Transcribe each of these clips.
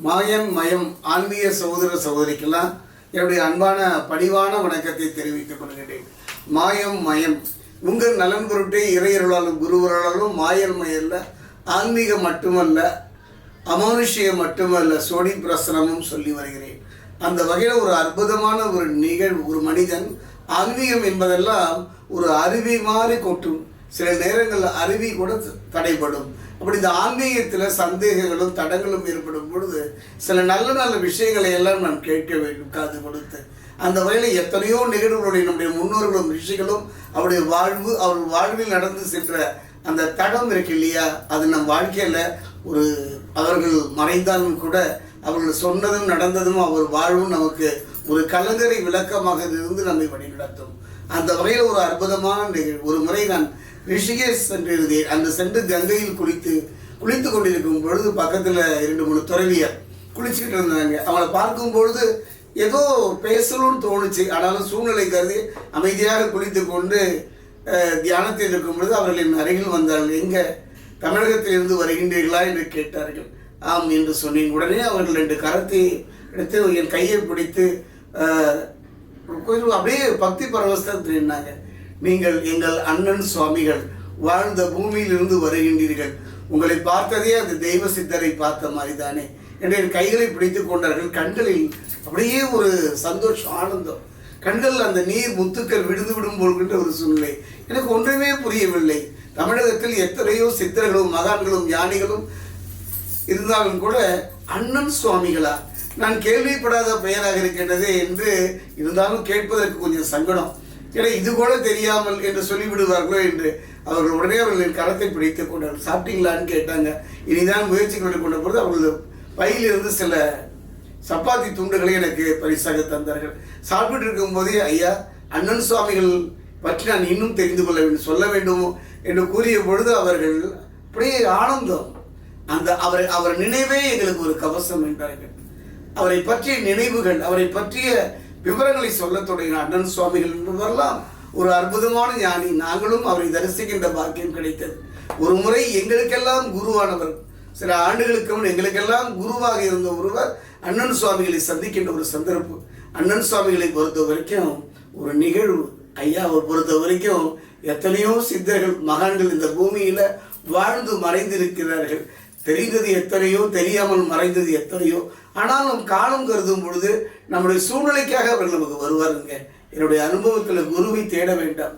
மாயன் மயம் ஆன்மீக சகோதர சகோதரிக்கெல்லாம் என்னுடைய அன்பான பணிவான வணக்கத்தை தெரிவித்துக் கொள்கிறேன் மாயம் மயம். உங்கள் நலன் பொருட்டே இறையர்களாலும் குருவர்களாலும் மாயன் மயல்ல ஆன்மீகம் மட்டுமல்ல அமானுஷ்யம் மட்டுமல்ல சோனி பிரசனமும் சொல்லி வருகிறேன். அந்த வகையில் ஒரு அற்புதமான ஒரு நிகழ்வு ஒரு மனிதன் ஆன்மீகம் என்பதெல்லாம் ஒரு அருவி மாதிரி கொட்டும். சில நேரங்களில் அருவி கூட தடைப்படும் அப்படி இந்த ஆன்மீகத்தில் சந்தேகங்களும் தடங்களும் ஏற்படும் பொழுது சில நல்ல நல்ல விஷயங்களை எல்லாம் நாம் கேட்க வேண்டும் காது கொடுத்து. அந்த வகையில் எத்தனையோ நிகழ்வுகளுடைய நம்முடைய முன்னோர்களும் ரிஷிகளும் அவருடைய வாழ்வு அவர் வாழ்வில் நடந்து சென்ற அந்த தடம் இருக்கு இல்லையா? அது நம் வாழ்க்கையில் ஒரு அவர்கள் மறைந்தாலும் கூட அவர்கள் சொன்னதும் நடந்ததும் அவர் வாழ்வும் நமக்கு ஒரு கலங்கரை விளக்கமாக இருந்து நம்மை வழிநடத்தும். அந்த வகையில் ஒரு அற்புதமான நிகழ்வு. ஒரு முறை நான் ரிஷிகேஷ் சென்றிருந்தேன் அந்த சென்று கங்கையில் குளித்து குளித்து கொண்டிருக்கும் பொழுது பக்கத்தில் இரண்டு மூணு துறவியர் குளிச்சுக்கிட்டு இருந்தாங்க. அவளை பார்க்கும் பொழுது ஏதோ பேசணும்னு தோணுச்சு. ஆனாலும் சூழ்நிலை கருதி அமைதியாக குளித்து கொண்டு தியானத்தில் இருக்கும் பொழுது அவர்களின் அருகில் வந்தார்கள். எங்கே தமிழகத்திலிருந்து வருகின்றீர்களா? என்று கேட்டார்கள். ஆம் என்று சொன்னேன். உடனே அவர்கள் ரெண்டு கரத்தை எடுத்து என் கையை பிடித்து கொஞ்சம் அப்படியே பக்தி பரவசத்தில் நின்னாங்க. நீங்கள் எங்கள் அண்ணன் சுவாமிகள் வாழ்ந்த பூமியிலிருந்து வருகின்றீர்கள். உங்களை பார்த்ததே அந்த தெய்வ சித்தரை பார்த்த மாதிரி தானே என்று என் கைகளை பிடித்துக் கொண்டார்கள். கண்களில் அப்படியே ஒரு சந்தோஷம் ஆனந்தம். கண்கள் அந்த நீர் முத்துக்கள் விழுந்து விடும் போகின்ற ஒரு சூழ்நிலை. எனக்கு ஒன்றுமே புரியவில்லை. தமிழகத்தில் எத்தனையோ சித்தர்களும் மகான்களும் ஞானிகளும் இருந்தாலும் கூட அண்ணன் சுவாமிகளா? நான் கேள்விப்படாத பெயராக இருக்கின்றது என்று இருந்தாலும் கேட்பதற்கு கொஞ்சம் சங்கடம். ஏன்னா இது கூட தெரியாமல் என்று சொல்லிவிடுவார்களோ என்று அவர்கள் உடனே அவர்களின் கரத்தை பிடித்துக் கொண்டார்கள் சாப்பிட்டீங்களான்னு கேட்டாங்க. இனிதான் முயற்சிகள் கொண்ட பொழுது அவர்களது பையிலிருந்து சில சப்பாத்தி துண்டுகளை எனக்கு பரிசாக தந்தார்கள். சாப்பிட்டு இருக்கும்போதே ஐயா அண்ணன் சுவாமிகள் பற்றி நான் இன்னும் தெரிந்து கொள்ள வேண்டும் சொல்ல வேண்டுமோ? என்று கூறிய பொழுது அவர்கள் அப்படியே ஆனந்தம். அந்த அவர் அவர் நினைவே எங்களுக்கு ஒரு கவசம் என்றார்கள். அவரை பற்றிய நினைவுகள் அவரை பற்றிய விவரங்களை சொல்ல தொடங்கின அண்ணன் சுவாமிகள் என்பவரெல்லாம் ஒரு அற்புதமான ஞானி. நாங்களும் அவரை தரிசிக்கின்ற பாக்கியம் கிடைத்தது. ஒரு முறை எங்களுக்கெல்லாம் குருவானவர். சில ஆண்டுகளுக்கு முன் எங்களுக்கெல்லாம் குருவாக இருந்த ஒருவர் அண்ணன் சுவாமிகளை சந்திக்கின்ற ஒரு சந்தர்ப்பம் அண்ணன் சுவாமிகளை பொறுத்த வரைக்கும் ஒரு நிகழ்வு. ஐயாவை பொறுத்த வரைக்கும் எத்தனையோ சித்தர்கள் மகான்கள் இந்த பூமியில வாழ்ந்து மறைந்திருக்கிறார்கள். தெரிந்தது எத்தனையோ தெரியாமல் மறைந்தது எத்தனையோ. ஆனாலும் காலம் கருதும் பொழுது நம்முடைய சூழ்நிலைக்காக அவர்கள் நமக்கு வருவாருங்க. என்னுடைய அனுபவத்தில் குருவை தேட வேண்டாம்.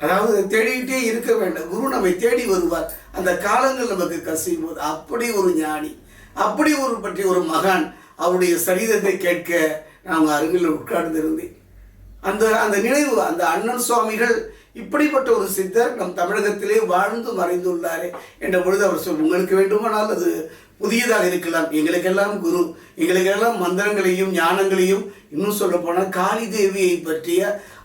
அதாவது தேடிக்கிட்டே இருக்க வேண்டாம். குரு நம்மை தேடி வருவார். அந்த காலங்கள் நமக்கு கசியும் போது அப்படி ஒரு ஞானி அப்படி ஒரு பற்றி ஒரு மகான் அவருடைய சரிதத்தை கேட்க நான் அருகில் உட்கார்ந்திருந்தேன். அந்த அந்த நினைவு அந்த அண்ணன் சுவாமிகள் இப்படிப்பட்ட ஒரு சித்தர் நம் தமிழகத்திலே வாழ்ந்து மறைந்துள்ளாரே என்ற பொழுது அவர் சொல் உங்களுக்கு வேண்டுமானால் அது புதியதாக இருக்கலாம். எங்களுக்கெல்லாம் குரு எங்களுக்கெல்லாம் மந்திரங்களையும் ஞானங்களையும் இன்னும் சொல்ல போனால் காளி தேவியை பற்றிய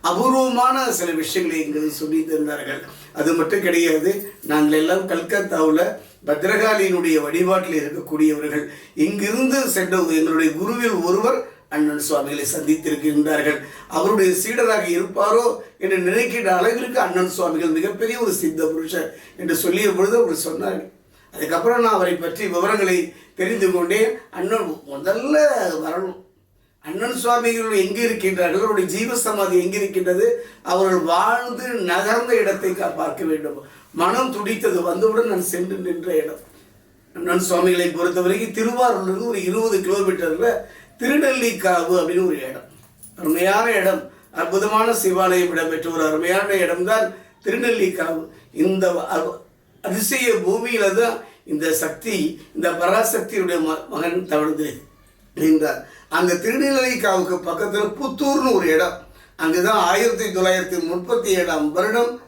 அபூர்வமான சில விஷயங்களை எங்களுக்கு சொல்லி தந்தார்கள். அது மட்டும் கிடையாது நாங்கள் எல்லாம் கல்கத்தாவில் பத்ரகாளியினுடைய வழிபாட்டில் இருக்கக்கூடியவர்கள். இங்கிருந்து சென்ற எங்களுடைய குருவில் ஒருவர் அண்ணன் சுவாமிகளை சந்தித்திருக்கின்றார்கள். அவருடைய சீடராக இருப்பாரோ என்று நினைக்கின்ற அளவிற்கு அண்ணன் சுவாமிகள் மிகப்பெரிய ஒரு சித்த புருஷர் என்று சொல்லிய பொழுது அவர் சொன்னார்கள் அதுக்கப்புறம் நான் அவரை பற்றி விவரங்களை தெரிந்து கொண்டேன். அண்ணன் முதல்ல வரணும். அண்ணன் சுவாமிகள் எங்கே இருக்கின்றார்கள்? அவருடைய ஜீவ சமாதி எங்கே இருக்கின்றது? அவர்கள் வாழ்ந்து நகர்ந்த இடத்தை கா- பார்க்க வேண்டும். மனம் துடித்தது வந்தவுடன் நான் சென்று நின்ற இடம். அண்ணன் சுவாமிகளை பொறுத்தவரைக்கும் திருவாரூர்லேருந்து ஒரு இருபது கிலோமீட்டரில் திருநெல்லிக்காவு அப்படின்னு ஒரு இடம். அருமையான இடம். அற்புதமான சிவாலயம் இடம்பெற்ற ஒரு அருமையான இடம்தான் திருநெல்லிக்காவு. இந்த அதிசய பூமியில தான் இந்த சக்தி இந்த பராசக்தியுடைய ம- மகன் தவழ்ந்து நின்றார். அந்த திருநெல்வேலிக்காவுக்கு பக்கத்தில் புத்தூர்னு ஒரு இடம். அங்குதான் ஆயிரத்தி தொள்ளாயிரத்தி முப்பத்தி ஏழாம் வருடம்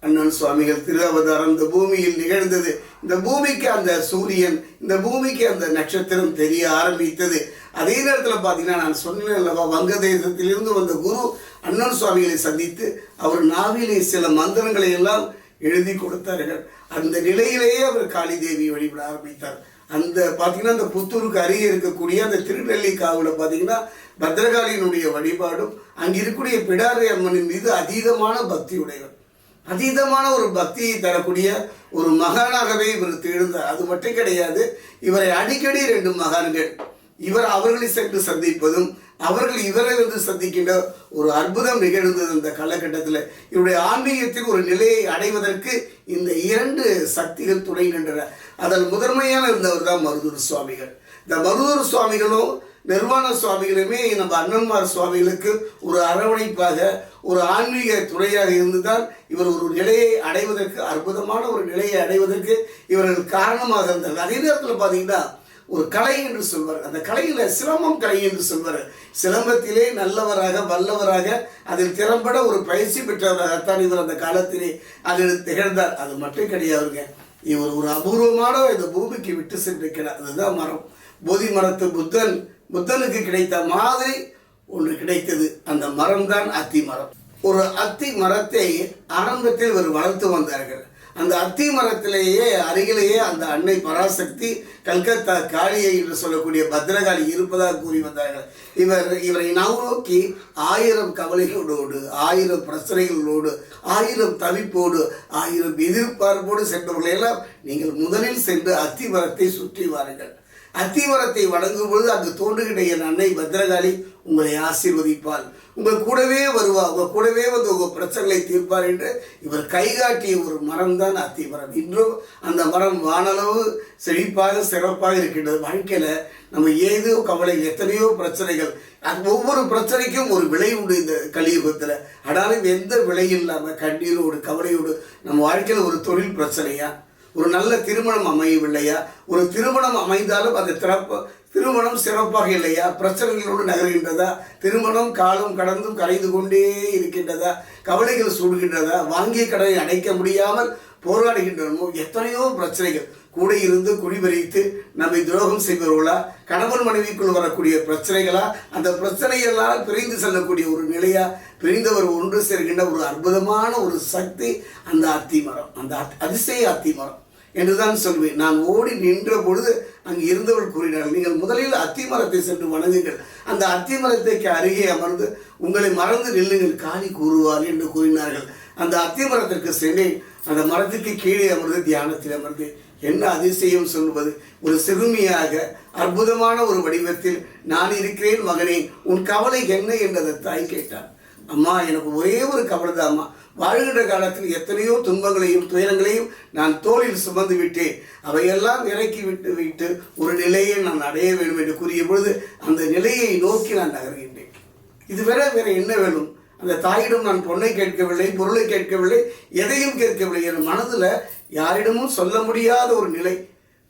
அண்ணன் சுவாமிகள் திருவதாரம் இந்த பூமியில் நிகழ்ந்தது. இந்த பூமிக்கு அந்த சூரியன் இந்த பூமிக்கு அந்த நட்சத்திரம் தெரிய ஆரம்பித்தது. அதே நேரத்தில் பார்த்தீங்கன்னா நான் சொன்னேன் அல்லவா வங்கதேசத்திலிருந்து வந்த குரு அண்ணன் சுவாமிகளை சந்தித்து அவர் நாவிலே சில மந்திரங்களை எல்லாம் எழுதி கொடுத்தார்கள். அந்த நிலையிலேயே அவர் காளி தேவி வழிபட ஆரம்பித்தார். அந்த பார்த்தீங்கன்னா அந்த புத்தூருக்கு அருகே இருக்கக்கூடிய அந்த திருநெல்லிக்காவில் பார்த்தீங்கன்னா பத்ரகாளியினுடைய வழிபாடும் அங்கே இருக்கக்கூடிய பிடாரி அம்மனின் மீது அதீதமான பக்தி உடையவர் அதீதமான ஒரு பக்தியை தரக்கூடிய ஒரு மகானாகவே இவர் திகழ்ந்தார். அது மட்டும் கிடையாது இவரை அடிக்கடி ரெண்டு மகான்கள் இவர் அவர்களை சென்று சந்திப்பதும் அவர்கள் இவரை வந்து சந்திக்கின்ற ஒரு அற்புதம் நிகழ்ந்தது இந்த காலகட்டத்தில். இவருடைய ஆன்மீகத்தின் ஒரு நிலையை அடைவதற்கு இந்த இரண்டு சக்திகள் துணை நின்றன. அதில் முதன்மையான இருந்தவர் தான் மருதூர் சுவாமிகள். இந்த மருதூர் சுவாமிகளும் நிர்வாண சுவாமிகளுமே நம்ம அண்ணன்மார் சுவாமிகளுக்கு ஒரு அரவணைப்பாக ஒரு ஆன்மீக துணையாக இருந்துதான் இவர் ஒரு நிலையை அடைவதற்கு அற்புதமான ஒரு நிலையை அடைவதற்கு இவர்கள் காரணமாக இருந்தார்கள் அதே நேரத்தில் பார்த்தீங்கன்னா ஒரு கலை என்று சொல்வார். அந்த கலையில் சிரமம் கலை என்று சொல்வார். சிலம்பத்திலே நல்லவராக வல்லவராக அதில் திறம்பட ஒரு பயிற்சி பெற்றவராகத்தான் இவர் அந்த காலத்திலே அதில் திகழ்ந்தார். அது மட்டும் கிடையாதுங்க. இவர் ஒரு அபூர்வமான இந்த பூமிக்கு விட்டு சென்றிருக்கிறார். அதுதான் மரம். போதி மரத்து புத்தன் புத்தனுக்கு கிடைத்த மாதிரி ஒன்று கிடைத்தது. அந்த மரம்தான் அத்தி மரம். ஒரு அத்தி மரத்தை ஆரம்பத்தில் இவர் வளர்த்து வந்தார்கள். அந்த அத்தி மரத்திலேயே அருகிலேயே அந்த அன்னை பராசக்தி கல்கத்தா காளியை என்று சொல்லக்கூடிய பத்ரகாளி இருப்பதாக கூறி வந்தார்கள். இவர் இவரை நோக்கி ஆயிரம் கவலைகளோடு ஆயிரம் பிரச்சனைகளோடு ஆயிரம் தவிப்போடு ஆயிரம் எதிர்பார்ப்போடு சென்றவர்களையெல்லாம் நீங்கள் முதலில் சென்று அத்தி மரத்தை சுற்றி வாருங்கள். அத்திவரத்தை வழங்கும் பொழுது அங்கு தோன்றுகின்ற என் அன்னை பத்ரகாளி உங்களை ஆசீர்வதிப்பாள். உங்கள் கூடவே வருவா உங்கள் கூடவே வந்து உங்கள் பிரச்சனைகளை தீர்ப்பார் என்று இவர் கைகாட்டிய ஒரு மரம் தான் அத்திமரம் இன்றும் அந்த மரம் வானளவு செழிப்பாக சிறப்பாக இருக்கின்றது. வாழ்க்கையில் நம்ம ஏதோ கவலை எத்தனையோ பிரச்சனைகள் அது ஒவ்வொரு பிரச்சனைக்கும் ஒரு விலை உண்டு இந்த கலியுகத்தில். ஆனாலும் எந்த விலையும் இல்லாமல் கண்ணீரோடு கவலையோடு நம்ம வாழ்க்கையில் ஒரு தொழில் பிரச்சனையாக ஒரு நல்ல திருமணம் அமையவில்லையா? ஒரு திருமணம் அமைந்தாலும் அந்த திறப்பு திருமணம் சிறப்பாக இல்லையா? பிரச்சனைகளோடு நகர்கின்றதா? திருமணம் காலம் கடந்தும் கரைந்து கொண்டே இருக்கின்றதா? கவலைகள் சூடுகின்றதா? வாங்கிய கடனை அடைக்க முடியாமல் போராடுகின்றனமோ? எத்தனையோ பிரச்சனைகள். கூட இருந்து குடிபறித்து நம்மை துரோகம் செய்பவர்களா? கணவன் மனைவிக்குள் வரக்கூடிய பிரச்சனைகளா? அந்த பிரச்சனையெல்லாம் பிரிந்து செல்லக்கூடிய ஒரு நிலையா? பிரிந்தவர் ஒன்று சேர்கின்ற ஒரு அற்புதமான ஒரு சக்தி அந்த அத்திமரம் அந்த அத்- அதிசய அத்திமரம் என்றுதான் சொல்வேன் நான் ஓடி நின்ற பொழுது அங்கு இருந்தவள் கூறினார்கள் நீங்கள் முதலில் அத்திமரத்தை சென்று வணங்குங்கள். அந்த அத்திமரத்தைக்கு அருகே அமர்ந்து உங்களை மறந்து நில்லுங்கள் காளி கூறுவார் என்று கூறினார்கள். அந்த அத்திமரத்திற்கு சென்றேன். அந்த மரத்துக்கு கீழே அமர்ந்து தியானத்தில் அமர்ந்து என்ன அதிசயம் சொல்வது? ஒரு சிறுமியாக அற்புதமான ஒரு வடிவத்தில் நான் இருக்கிறேன் மகனே உன் கவலை என்ன என்றதை தாய் கேட்டார் அம்மா எனக்கு ஒரே ஒரு கவலை தான் வாழ்கின்ற காலத்தில் எத்தனையோ துன்பங்களையும் துயரங்களையும் நான் தோளில் சுமந்து விட்டேன். அவையெல்லாம் இறக்கி விட்டு விட்டு ஒரு நிலையை நான் அடைய வேண்டும் என்று கூறிய பொழுது அந்த நிலையை நோக்கி நான் நகர்கின்றேன். இது வேற வேற என்ன வேணும்? அந்த தாயிடம் நான் பொண்ணை கேட்கவில்லை பொருளை கேட்கவில்லை எதையும் கேட்கவில்லை என் மனதில் யாரிடமும் சொல்ல முடியாத ஒரு நிலை.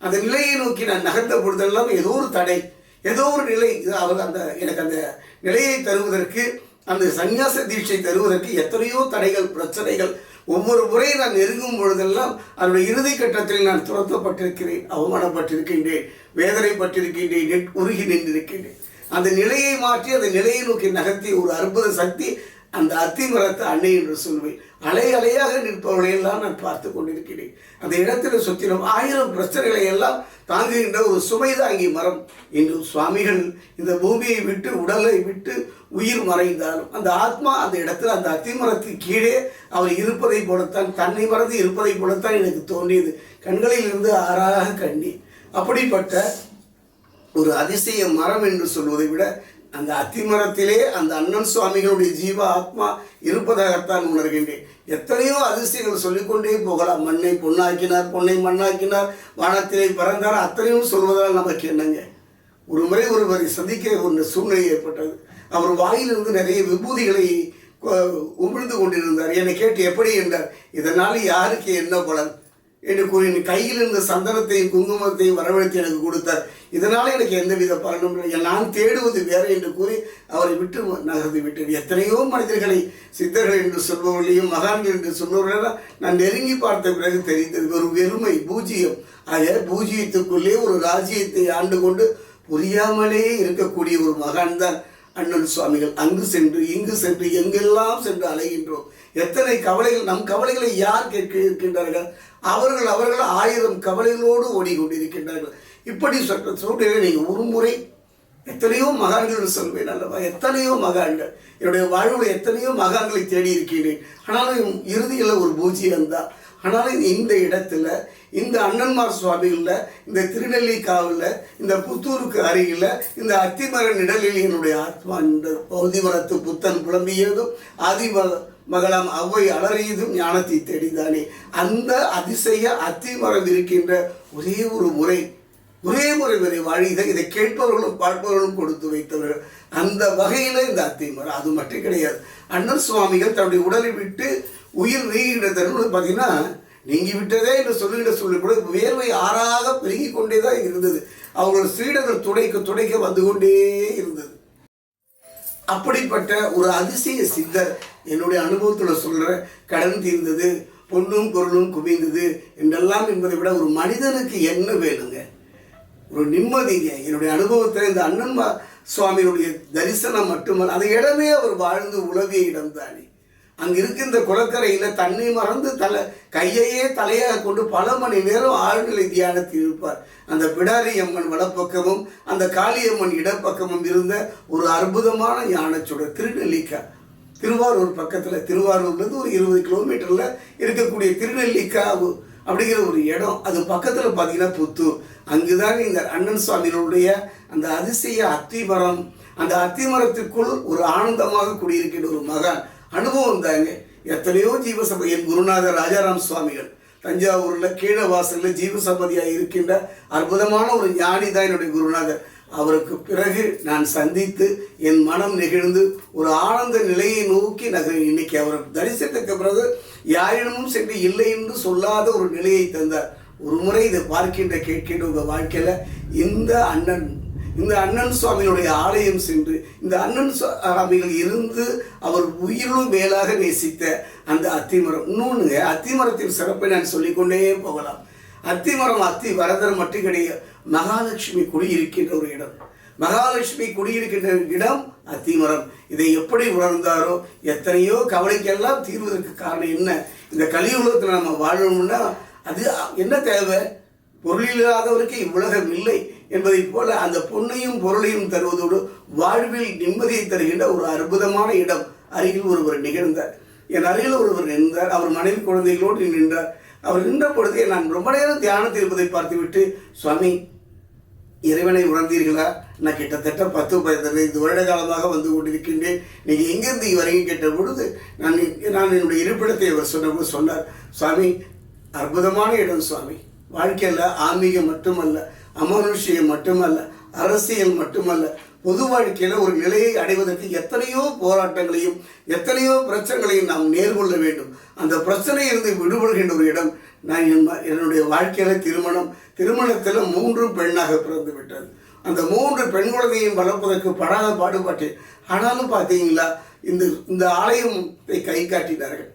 அந்த நிலையை நோக்கி நான் நகர்ந்த பொழுதெல்லாம் ஏதோ ஒரு தடை ஏதோ ஒரு நிலை. இது அவர் அந்த எனக்கு அந்த நிலையை தருவதற்கு அந்த சந்நியாச தீட்சை தருவதற்கு எத்தனையோ தடைகள் பிரச்சனைகள் ஒவ்வொரு முறை நான் நெருங்கும் பொழுதெல்லாம் அதனுடைய இறுதி கட்டத்தில் நான் துரத்தப்பட்டிருக்கிறேன் அவமானப்பட்டிருக்கின்றேன் வேதனைப்பட்டிருக்கின்றேன் உருகி நின்றிருக்கின்றேன். அந்த நிலையை மாற்றி அந்த நிலையை நோக்கி நகர்த்திய ஒரு அற்புத சக்தி அந்த அத்திமரத்தை அன்னை என்று சொல்வேன் அலை அலையாக நிற்பவர்களையெல்லாம் நான் பார்த்து கொண்டிருக்கிறேன். அந்த இடத்துல சுற்றிலும் ஆயிரம் பிரச்சனைகளை எல்லாம் தாங்குகின்ற ஒரு சுமை தாங்கி மரம் என்று சுவாமிகள் இந்த பூமியை விட்டு உடலை விட்டு உயிர் மறைந்தாலும் அந்த ஆத்மா அந்த இடத்துல அந்த அத்திமரத்துக்கு கீழே அவர் இருப்பதை போலத்தான் தன்னை மறந்து இருப்பதை போலத்தான் எனக்கு தோன்றியது. கண்களில் இருந்து ஆறாக கண்ணி அப்படிப்பட்ட ஒரு அதிசய மரம் என்று சொல்வதை விட அந்த அத்திமரத்திலே அந்த அண்ணன் சுவாமிகளுடைய ஜீவ ஆத்மா இருப்பதாகத்தான் உணர்கின்றேன். எத்தனையோ அதிசயங்கள் சொல்லிக்கொண்டே போகலாம். மண்ணை பொண்ணாக்கினார் பொன்னை மண்ணாக்கினார் வானத்திலே பறந்தார் அத்தனையும் சொல்வதால் நமக்கு என்னங்க? ஒரு முறை ஒருவரை சந்திக்க ஒரு சூழ்நிலை ஏற்பட்டது. அவர் வாயிலிருந்து நிறைய விபூதிகளை உமிழ்ந்து கொண்டிருந்தார். என்னை கேட்டு எப்படி என்றார். இதனால் யாருக்கு என்ன பலன்? என்று கூறி என் கையில் இருந்த சந்தனத்தையும் குங்குமத்தையும் வரவழைத்து எனக்கு கொடுத்தார். இதனால் எனக்கு எந்தவித பலனும் இல்லை. நான் தேடுவது வேறு என்று கூறி அவரை விட்டு நகர்ந்து விட்டேன். எத்தனையோ மனிதர்களை சித்தர்கள் என்று சொல்பவர்களையும் மகான்கள் என்று சொல்பவர்களெல்லாம் நான் நெருங்கி பார்த்த பிறகு தெரிந்தது. ஒரு வெறுமை பூஜ்ஜியம். ஆக பூஜ்ஜியத்துக்குள்ளே ஒரு ராஜ்யத்தை ஆண்டு கொண்டு புரியாமலே இருக்கக்கூடிய ஒரு மகான் தான் அண்ணன் சுவாமிகள். அங்கு சென்று இங்கு சென்று எங்கெல்லாம் சென்று அலைகின்றோம்? எத்தனை கவலைகள் நம் கவலைகளை யார் கேட்க இருக்கின்றார்கள்? அவர்கள் அவர்கள் ஆயிரம் கவலைகளோடு ஓடிக்கொண்டிருக்கின்றார்கள். இப்படி சொல்ற சூழ்நிலை நீங்கள் ஒரு முறை எத்தனையோ மகான்கள் சொல்வேன் அல்லவா? எத்தனையோ மகான்கள். என்னுடைய வாழ்வில் எத்தனையோ மகான்களை தேடி இருக்கிறேன் ஆனாலும் இறுதியில் ஒரு பூஜ்ஜியம் தான் ஆனாலும் இந்த இடத்துல இந்த அண்ணன்மார் சுவாமிகளில் இந்த திருநெல்லிக்காவில் இந்த புத்தூருக்கு அருகில் இந்த அத்திமர நிழலில் என்னுடைய ஆத்மா இந்த பௌதிமரத்து புத்தன் புலம்பியதும் ஆதிம மகளாம் அவ்வை அலறியதும் ஞானத்தை தேடிதானே. அந்த அதிசய அத்திமரம் இருக்கின்ற ஒரே ஒரு முறை ஒரே முறை வரை வாழித இதை கேட்பவர்களும் பார்ப்பவர்களும் கொடுத்து வைத்தவர்கள். அந்த வகையில் இந்த அத்திமரம் அது மட்டும் கிடையாது. அண்ணன் சுவாமிகள் தன்னுடைய உடலை விட்டு உயிர் நீங்கிற தருணம் பார்த்தீங்கன்னா நீங்கி விட்டதே என்று சொல்லுகிற சொல்லி கூட வேர்வை ஆறாக பெருகி கொண்டே தான் இருந்தது. அவர்கள் சீடர்கள் துடைக்க துடைக்க வந்து கொண்டே இருந்தது. அப்படிப்பட்ட ஒரு அதிசய சித்தர் என்னுடைய அனுபவத்தில் சொல்ற கடன் தீர்ந்தது பொண்ணும் பொருளும் குவிந்தது என்றெல்லாம் என்பதை விட ஒரு மனிதனுக்கு என்ன வேணுங்க? ஒரு நிம்மதிங்க என்னுடைய அனுபவத்தில் இந்த அண்ணன் சுவாமியினுடைய தரிசனம் மட்டுமல்ல அந்த இடமே அவர் வாழ்ந்து உலவிய இடம் தானே அங்க இருக்கின்ற குளக்கரையில் தன்னை மறந்து தலை கையையே தலையாக கொண்டு பல மணி நேரம் ஆழ்நிலை தியானத்தில் இருப்பார். அந்த பிடாரி அம்மன் வலப்பக்கமும் அந்த காளியம்மன் இடப்பக்கமும் இருந்த ஒரு அற்புதமான ஞானச்சுடர் திருநெல்லிக்கா. திருவாரூர் பக்கத்தில் திருவாரூர்லேருந்து ஒரு இருபது கிலோமீட்டரில் இருக்கக்கூடிய திருநெல்லிக்காவு அப்படிங்கிற ஒரு இடம். அது பக்கத்தில் பார்த்தீங்கன்னா புத்தூர். அங்குதான் இந்த அண்ணன் சுவாமிகளுடைய அந்த அதிசய அத்திமரம். அந்த அத்திமரத்திற்குள் ஒரு ஆனந்தமாக குடியிருக்கின்ற ஒரு மகான். அனுபவம் தாங்க. எத்தனையோ ஜீவசபை என் குருநாதர் ராஜாராம் சுவாமிகள் தஞ்சாவூரில் கீழவாசலில் ஜீவசபதியாக இருக்கின்ற அற்புதமான ஒரு ஞானி தான் என்னுடைய குருநாதர். அவருக்கு பிறகு நான் சந்தித்து என் மனம் நெகிழ்ந்து ஒரு ஆனந்த நிலையை நோக்கி நகர் இன்னைக்கு அவர் தரிசனத்துக்கு பிறகு யாரிடமும் சென்று இல்லை என்று சொல்லாத ஒரு நிலையை தந்தார். ஒரு முறை இதை பார்க்கின்ற கேட்கின்ற உங்கள் வாழ்க்கையில் இந்த அண்ணன் இந்த அண்ணன் சுவாமியினுடைய ஆலயம் சென்று இந்த அண்ணன் சுவாமிகள் இருந்து அவர் உயிரிலும் மேலாக நேசித்த அந்த அத்திமரம். இன்னொன்றுங்க அத்திமரத்தின் சிறப்பை நான் சொல்லிக்கொண்டே போகலாம். அத்திமரம் அத்தி வரதர் மட்டும் கிடையாது மகாலட்சுமி குடியிருக்கின்ற ஒரு இடம். மகாலட்சுமி குடியிருக்கின்ற இடம் அத்திமரம். இதை எப்படி உணர்ந்தாரோ எத்தனையோ கவலைக்கெல்லாம் தீர்வதற்கு காரணம் என்ன? இந்த கலியுலகத்தில் நம்ம வாழணும்னா அது என்ன தேவை? பொருள் இல்லாதவருக்கு இவ்வுலகம் இல்லை. என்பதைப் போல அந்த பொன்னையும் பொருளையும் தருவதோடு வாழ்வில் நிம்மதியை தருகின்ற ஒரு அற்புதமான இடம் அருகில் ஒருவர் நிகழ்ந்தார். என் அருகில் ஒருவர் நின்றார். அவர் மனைவி குழந்தைகளோடு நின்றார். அவர் நின்ற பொழுதே நான் ரொம்ப நேரம் தியானத்தில் இருப்பதை பார்த்துவிட்டு சுவாமி இறைவனை உணர்ந்தீர்களா? நான் கிட்டத்தட்ட பத்து பதினைந்து வருட காலமாக வந்து கொண்டிருக்கின்றேன். நீங்கள் எங்கேருந்து வரையும் கேட்ட பொழுது நான் நான் என்னுடைய இருப்பிடத்தை அவர் சொன்னபோது சொன்னார் சுவாமி அற்புதமான இடம் சுவாமி. வாழ்க்கையில் ஆன்மீகம் மட்டுமல்ல அமானுஷ்யம் மட்டுமல்ல அரசியல் மட்டுமல்ல பொது வாழ்க்கையில் ஒரு நிலையை அடைவதற்கு எத்தனையோ போராட்டங்களையும் எத்தனையோ பிரச்சனைகளையும் நாம் நேர்கொள்ள வேண்டும். அந்த பிரச்சனையிலிருந்து விடுபடுகின்ற ஒரு இடம் நான் என் என்னுடைய வாழ்க்கையில் திருமணம் திருமணத்தில் மூன்று பெண்ணாக பிறந்து விட்டது. அந்த மூன்று பெண் குழந்தையும் வளர்ப்பதற்கு படாத பாடுபட்டேன் ஆனாலும் பார்த்தீங்களா இந்த இந்த ஆலயத்தை கை காட்டினார்கள்.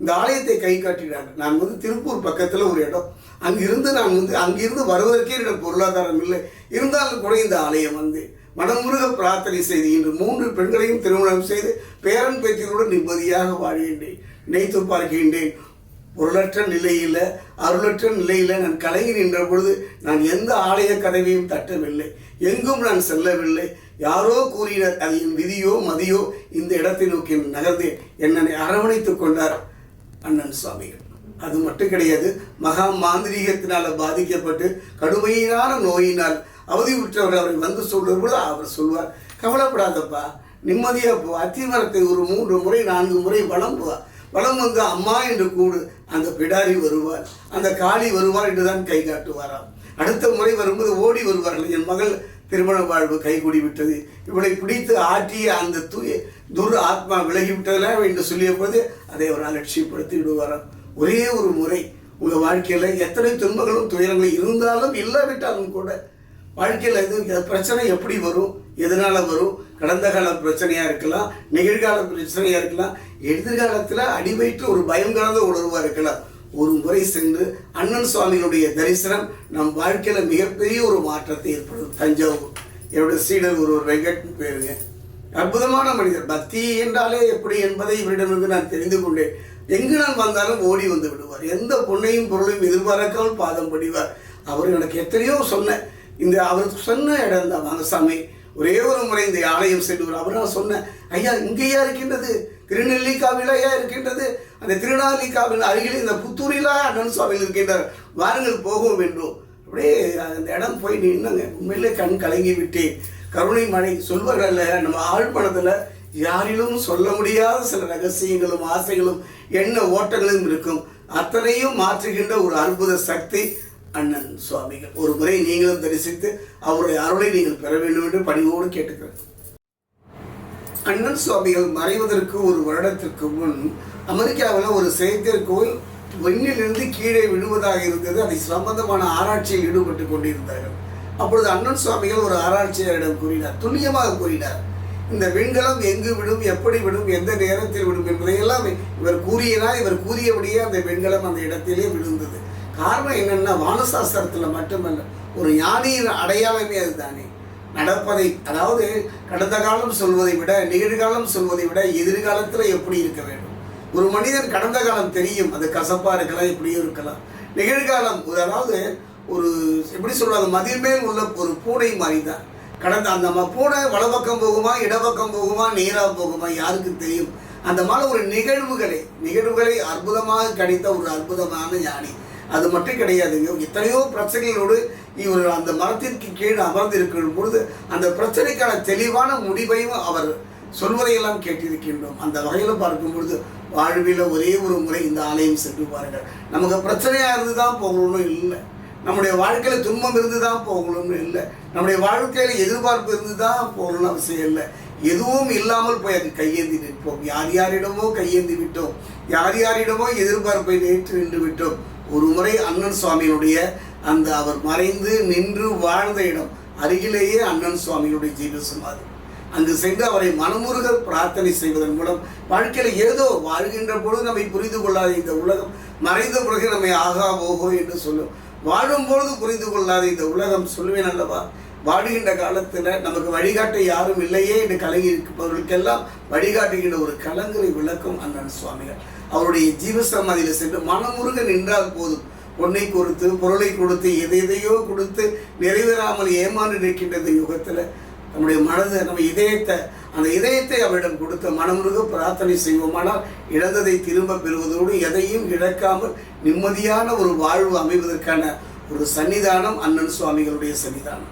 இந்த ஆலயத்தை கை காட்டினார்கள். நான் வந்து திருப்பூர் பக்கத்தில் ஒரு இடம். அங்கிருந்து நான் வந்து அங்கிருந்து வருவதற்கே என்னோட பொருளாதாரம் இல்லை. இருந்தாலும் கூட இந்த ஆலயம் வந்து மனமுருக பிரார்த்தனை செய்து இன்று மூன்று பெண்களையும் திருமணம் செய்து பேரன் பேத்திகளோடு நிம்மதியாக வாழ்கின்றேன். நினைத்து பார்க்கின்றேன். பொருளற்ற நிலையில் அருளற்ற நிலையில் நான் கலங்கி நின்ற பொழுது நான் எந்த ஆலய கதவையும் தட்டவில்லை. எங்கும் நான் செல்லவில்லை. யாரோ கூறினர் அது என் விதியோ மதியோ இந்த இடத்தை நோக்கி நகர்ந்தேன். என்னை அரவணைத்துக் கொண்டார் அண்ணன் சுவாமிகள். அது மட்டும் கிடையாது மகா மாந்திரீகத்தினால் பாதிக்கப்பட்டு கடுமையான நோயினால் அவதி அவதியுற்றவர் அவரை வந்து சொல்லும் அவர் சொல்வார் கவலைப்படாதப்பா நிம்மதியாக போ அத்திமரத்தை ஒரு மூன்று முறை நான்கு முறை வளம் போவா வளம் வந்து அம்மா என்று கூடு அந்த பிடாரி வருவார். அந்த காளி வருவார் என்று தான் கை காட்டுவாராம். அடுத்த முறை வரும்போது ஓடி வருவார்கள். என் மகள் திருமண வாழ்வு கைகூடி விட்டது. இவளை பிடித்து ஆற்றிய அந்த தூய துர் ஆத்மா விலகி என்று சொல்லிய போது அதை அவர் அலட்சியப்படுத்தி விடுவாராம். ஒரே ஒரு முறை உங்கள் வாழ்க்கையில் எத்தனை துன்பங்களும் துயரங்களும் இருந்தாலும் இல்லாவிட்டாலும் கூட வாழ்க்கையில் இது பிரச்சனை எப்படி வரும்? எதனால வரும்? கடந்த கால பிரச்சனையாக இருக்கலாம் நிகழ்கால பிரச்சனையாக இருக்கலாம் எதிர்காலத்தில் அடிவைட்டு ஒரு பயம் கலந்த உணர்வாக இருக்கலாம். ஒரு முறை சென்று அண்ணன் சுவாமிகளுடைய தரிசனம் நம் வாழ்க்கையில் மிகப்பெரிய ஒரு மாற்றத்தை ஏற்படும் தஞ்சாவூர். என்னுடைய சீடர் ஒருவர் வெங்கட் பேருங்க. அற்புதமான மனிதர். பக்தி என்றாலே எப்படி என்பதை இவரிடமிருந்து நான் தெரிந்து கொண்டேன். எங்கு நான் வந்தாலும் ஓடி வந்து விடுவார். எந்த பொண்ணையும் பொருளையும் எதிர்பார்க்காமல் பாதம் படிவார். அவர் எனக்கு எத்தனையோ சொன்ன இந்த அவர் சொன்ன இடம் தான் வாங்க ஒரே ஒரு முறை இந்த ஆலயம் சென்று அவர் நான் சொன்னேன் ஐயா இங்கேயா இருக்கின்றது? திருநெல்லிக்காவிலையா இருக்கின்றது? அந்த திருநாளிக்காவின் அருகில் இந்த புத்தூரிலா அண்ணன் சுவாமியில் இருக்கின்றார். வாருங்கள் போகும் என்றும் அப்படியே அந்த இடம் போய் நின்னுங்க. உண்மையிலே கண் கலங்கி விட்டேன். கருணை மழை சொல்வார்கள் நம்ம ஆழ்மனத்தில் யாரிலும் சொல்ல முடியாத சில ரகசியங்களும் ஆசைகளும் எண்ண ஓட்டங்களும் இருக்கும். அத்தனையும் மாற்றுகின்ற ஒரு அற்புத சக்தி அண்ணன் சுவாமிகள். ஒரு முறை நீங்களும் தரிசித்து அவருடைய அருளை நீங்கள் பெற வேண்டும் என்று பணிவோடு கேட்டுக்கிறேன். அண்ணன் சுவாமிகள் மறைவதற்கு ஒரு வருடத்திற்கு முன் அமெரிக்காவில் ஒரு செயற்கைக்கோள் விண்ணிலிருந்து கீழே விழுவதாக இருந்தது. அதை சம்பந்தமான ஆராய்ச்சியில் ஈடுபட்டு கொண்டிருந்தார்கள். அப்பொழுது அண்ணன் சுவாமிகள் ஒரு ஆராய்ச்சியாளரிடம் கூறினார். துல்லியமாக கூறினார். இந்த விண்கலம் எங்கு விடும் எப்படி விடும் எந்த நேரத்தில் விடும் என்பதையெல்லாம் இவர் கூறியனால் இவர் கூறியபடியே அந்த விண்கலம் அந்த இடத்திலே விழுந்தது. காரணம் என்னென்னா வானசாஸ்திரத்தில் மட்டுமல்ல ஒரு ஞானியின் அடையாளமே அதுதானே. நடப்பதை அதாவது கடந்த காலம் சொல்வதை விட நிகழ்காலம் சொல்வதை விட எதிர்காலத்தில் எப்படி இருக்க வேண்டும்? ஒரு மனிதன் கடந்த காலம் தெரியும் அது கசப்பாக இருக்கலாம் இப்படியும் இருக்கலாம். நிகழ்காலம் அதாவது ஒரு எப்படி சொல்றது மதிமேல் உள்ள ஒரு பூனை மாதிரி தான் கடந்த அந்த பூனை வலப்பக்கம் போகுமா இடப்பக்கம் போகுமா நேராக போகுமா யாருக்கு தெரியும். அந்த மாதிரி ஒரு நிகழ்வுகளை நிகழ்வுகளை அற்புதமாக கணித்த ஒரு அற்புதமான ஞானி. அது மட்டும் கிடையாதுங்க எத்தனையோ பிரச்சனைகளோடு இவர் அந்த மரத்திற்கு கீழ் அமர்ந்திருக்கிற பொழுது அந்த பிரச்சனைக்கான தெளிவான முடிவையும் அவர் சொல்வதையெல்லாம் கேட்டிருக்கின்றோம். அந்த வகையில் பார்க்கும் பொழுது வாழ்வில் ஒரே ஒரு முறை இந்த ஆலயம் சென்று பாருங்கள். நமக்கு பிரச்சனையாக இருந்து தான் போகணும்னு இல்லை. நம்முடைய வாழ்க்கையில் துன்பம் இருந்து தான் போகணும்னு இல்லை. நம்முடைய வாழ்க்கையில் எதிர்பார்ப்பு இருந்து தான் போகணும்னு அவசியம் இல்லை. எதுவும் இல்லாமல் போய் அது கையேந்தி நிற்போம். யார் யாரிடமோ கையேந்தி விட்டோம். யார் யாரிடமோ எதிர்பார்ப்பை நேற்று நின்று விட்டோம். ஒரு முறை அண்ணன் சுவாமியினுடைய அந்த அவர் மறைந்து நின்று வாழ்ந்த இடம் அருகிலேயே அண்ணன் சுவாமியுடைய ஜீவ அங்கு சென்று அவரை மனமுருக பிரார்த்தனை செய்வதன் மூலம் வாழ்க்கையில் ஏதோ வாழ்கின்ற பொழுது நம்மை புரிந்து கொள்ளாத இந்த உலகம் மறைந்த பிறகு நம்மை ஆகா ஓகோ என்று சொல்லும். வாழும் பொழுது புரிந்து கொள்ளாத இந்த உலகம். சொல்லுவேன் அல்லவா? வாடுகின்ற காலத்தில் நமக்கு வழிகாட்ட யாரும் இல்லையே என்று கலங்கி இருப்பவர்களுக்கெல்லாம் வழிகாட்டுகின்ற ஒரு கலங்கரை விளக்கும் அண்ணன் சுவாமிகள். அவருடைய ஜீவசமாதியில் சென்று மனமுருக நின்றால் போதும். பொன்னை கொடுத்து பொருளை கொடுத்து எதை எதையோ கொடுத்து நிறைவேறாமல் ஏமாந்து நிற்கின்ற இந்த யுகத்தில் நம்முடைய மனதை நம்ம இதயத்தை அந்த இதயத்தை அவரிடம் கொடுத்து மனமுருக பிரார்த்தனை செய்வோமானால் இழந்ததை திரும்ப பெறுவதோடு எதையும் இழக்காமல் நிம்மதியான ஒரு வாழ்வு அமைவதற்கான ஒரு சன்னிதானம் அண்ணன் சுவாமிகளுடைய சன்னிதானம்.